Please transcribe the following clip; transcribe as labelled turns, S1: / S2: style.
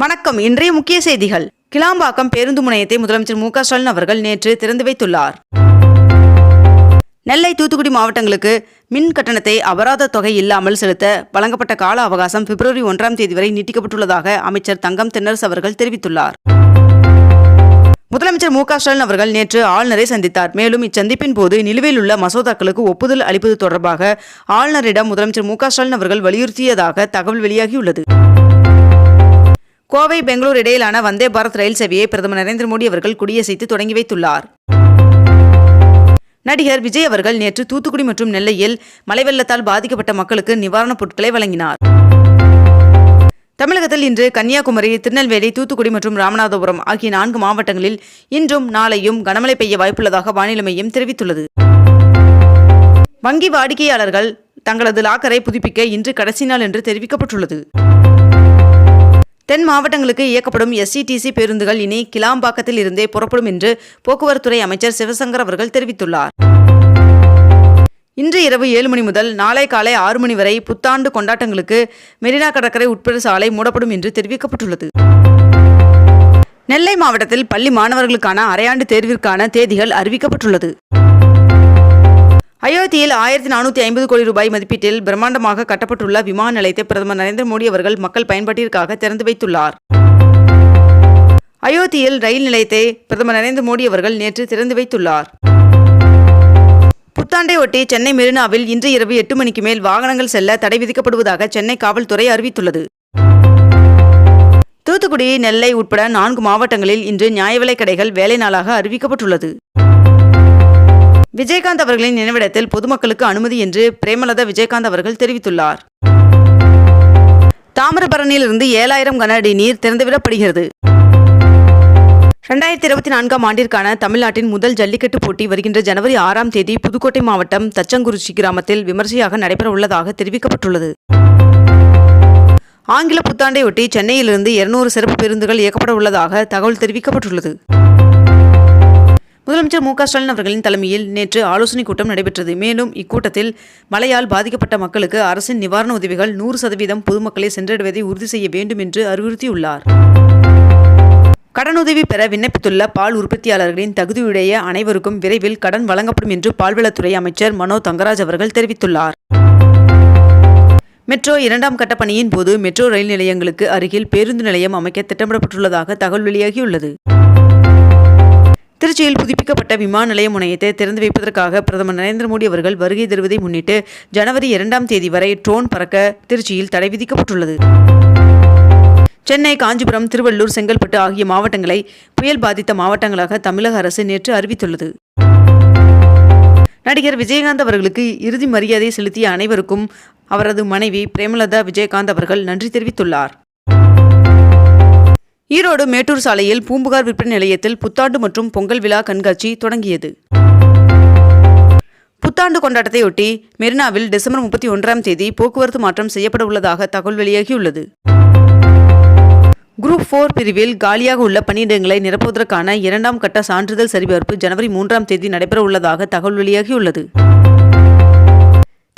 S1: வணக்கம். இன்றைய முக்கிய செய்திகள். கிளாம்பாக்கம் பேருந்து முனையத்தை முதலமைச்சர் மு க ஸ்டாலின் அவர்கள் நேற்று திறந்து வைத்துள்ளார். நெல்லை தூத்துக்குடி மாவட்டங்களுக்கு மின் கட்டணத்தை அபராத தொகை இல்லாமல் செலுத்த வழங்கப்பட்ட கால அவகாசம் பிப்ரவரி ஒன்றாம் தேதி வரை நீட்டிக்கப்பட்டுள்ளதாக அமைச்சர் தங்கம் தென்னரசு அவர்கள் தெரிவித்துள்ளார். முதலமைச்சர் மு க ஸ்டாலின் அவர்கள் நேற்று ஆளுநரை சந்தித்தார். மேலும் இச்சந்திப்பின் போது நிலுவையில் உள்ள மசோதாக்களுக்கு ஒப்புதல் அளிப்பது தொடர்பாக ஆளுநரிடம் முதலமைச்சர் மு க ஸ்டாலின் அவர்கள் வலியுறுத்தியதாக தகவல் வெளியாகியுள்ளது. கோவை பெங்களூர் இடையிலான வந்தே பாரத் ரயில் சேவையை பிரதமர் நரேந்திர மோடி அவர்கள் கொடியசைத்து தொடங்கி வைத்துள்ளார். நடிகர் விஜய் அவர்கள் நேற்று தூத்துக்குடி மற்றும் நெல்லையில் மழை வெள்ளத்தால் பாதிக்கப்பட்ட மக்களுக்கு நிவாரணப் பொருட்களை வழங்கினார். தமிழகத்தில் இன்று கன்னியாகுமரி திருநெல்வேலி தூத்துக்குடி மற்றும் ராமநாதபுரம் ஆகிய நான்கு மாவட்டங்களில் இன்றும் நாளையும் கனமழை பெய்ய வாய்ப்புள்ளதாக வானிலை மையம் தெரிவித்துள்ளது. வங்கி வாடிக்கையாளர்கள் தங்களது லாக்கரை புதுப்பிக்க இன்று கடைசி நாள் என்று தெரிவிக்கப்பட்டுள்ளது. தென் மாவட்டங்களுக்கு இயக்கப்படும் எஸ்சிடிசி பேருந்துகள் இனி கிளாம்பாக்கத்தில் இருந்தே புறப்படும் என்று போக்குவரத்துறை அமைச்சர் சிவசங்கர் அவர்கள் தெரிவித்துள்ளார். இன்று இரவு ஏழு மணி முதல் நாளை காலை ஆறு மணி வரை புத்தாண்டு கொண்டாட்டங்களுக்கு மெரினா கடற்கரை உட்பட சாலை மூடப்படும் என்று தெரிவிக்கப்பட்டுள்ளது. நெல்லை மாவட்டத்தில் பள்ளி மாணவர்களுக்கான அரையாண்டு தேர்விற்கான தேதிகள் அறிவிக்கப்பட்டுள்ளது. அயோத்தியில் ஆயிரத்தி நானூற்றி ஐம்பது கோடி ரூபாய் மதிப்பீட்டில் பிரம்மாண்டமாக கட்டப்பட்டுள்ள விமான நிலையத்தை பிரதமர் நரேந்திர மோடி அவர்கள் மக்கள் பயன்பாட்டிற்காக திறந்து வைத்துள்ளார். அயோத்தியில் ரயில் நிலையத்தை பிரதமர் நரேந்திர மோடி அவர்கள் நேற்று திறந்து வைத்துள்ளார். புத்தாண்டை ஒட்டி சென்னை மெரினாவில் இன்று இரவு எட்டு மணிக்கு மேல் வாகனங்கள் செல்ல தடை விதிக்கப்படுவதாக சென்னை காவல்துறை அறிவித்துள்ளது. தூத்துக்குடி நெல்லை உட்பட நான்கு மாவட்டங்களில் இன்று நியாய விலைக் கடைகள் வேலை நாளாக அறிவிக்கப்பட்டுள்ளது. விஜயகாந்த் அவர்களின் நினைவிடத்தில் பொதுமக்களுக்கு அனுமதி என்று பிரேமலதா விஜயகாந்த் அவர்கள் தெரிவித்துள்ளார். தாமிரபரணியிலிருந்து ஏழாயிரம் கன அடி நீர் திறந்துவிடப்படுகிறது. ரெண்டாயிரத்தி இருபத்தி நான்காம் ஆண்டிற்கான தமிழ்நாட்டின் முதல் ஜல்லிக்கட்டு போட்டி வருகின்ற ஜனவரி ஆறாம் தேதி புதுக்கோட்டை மாவட்டம் தச்சங்குறிச்சி கிராமத்தில் விமர்சையாக நடைபெற உள்ளதாக தெரிவிக்கப்பட்டுள்ளது. ஆங்கில புத்தாண்டையொட்டி சென்னையிலிருந்து இருநூறு சிறப்பு பேருந்துகள் இயக்கப்பட உள்ளதாக தகவல் தெரிவிக்கப்பட்டுள்ளது. முதலமைச்சர் மு க ஸ்டாலின் அவர்களின் தலைமையில் நேற்று ஆலோசனைக் கூட்டம் நடைபெற்றது. மேலும் இக்கூட்டத்தில் மழையால் பாதிக்கப்பட்ட மக்களுக்கு அரசின் நிவாரண உதவிகள் நூறு சதவீதம் பொதுமக்களை சென்றடைவதை உறுதி செய்ய வேண்டும் என்று அறிவுறுத்தியுள்ளார். கடனுதவி பெற விண்ணப்பித்துள்ள பால் உற்பத்தியாளர்களின் தகுதியுடைய அனைவருக்கும் விரைவில் கடன் வழங்கப்படும் என்று பால்வளத்துறை அமைச்சர் மனோ தங்கராஜ் அவர்கள் தெரிவித்துள்ளார். மெட்ரோ இரண்டாம் கட்ட பணியின் போது மெட்ரோ ரயில் நிலையங்களுக்கு அருகில் பேருந்து நிலையம் அமைக்க திட்டமிடப்பட்டுள்ளதாக தகவல் வெளியாகியுள்ளது. திருச்சியில் புதுப்பிக்கப்பட்ட விமான நிலைய முனையத்தை திறந்து வைப்பதற்காக பிரதமர் நரேந்திர மோடி அவர்கள் வருகை தருவதை முன்னிட்டு ஜனவரி இரண்டாம் தேதி வரை ட்ரோன் பறக்க திருச்சியில் தடை விதிக்கப்பட்டுள்ளது. சென்னை காஞ்சிபுரம் திருவள்ளூர் செங்கல்பட்டு ஆகிய மாவட்டங்களை புயல் பாதித்த மாவட்டங்களாக தமிழக அரசு நேற்று அறிவித்துள்ளது. நடிகர் விஜயகாந்த் அவர்களுக்கு இறுதி மரியாதை செலுத்திய அனைவருக்கும் அவரது மனைவி பிரேமலதா விஜயகாந்த் அவர்கள் நன்றி தெரிவித்துள்ளார். ஈரோடு மேட்டூர் சாலையில் பூம்புகார் விற்பனை நிலையத்தில் புத்தாண்டு மற்றும் பொங்கல் விழா கண்காட்சி தொடங்கியது. புத்தாண்டு கொண்டாட்டத்தையொட்டி மெரினாவில் டிசம்பர் முப்பத்தி ஒன்றாம் தேதி போக்குவரத்து மாற்றம் செய்யப்பட உள்ளதாக தகவல் வெளியாகியுள்ளது. குரூப் ஃபோர் பிரிவில் காலியாக உள்ள பணியிடங்களை நிரப்புவதற்கான இரண்டாம் கட்ட சான்றிதழ் சரிபார்ப்பு ஜனவரி மூன்றாம் தேதி நடைபெற உள்ளதாக தகவல் வெளியாகியுள்ளது.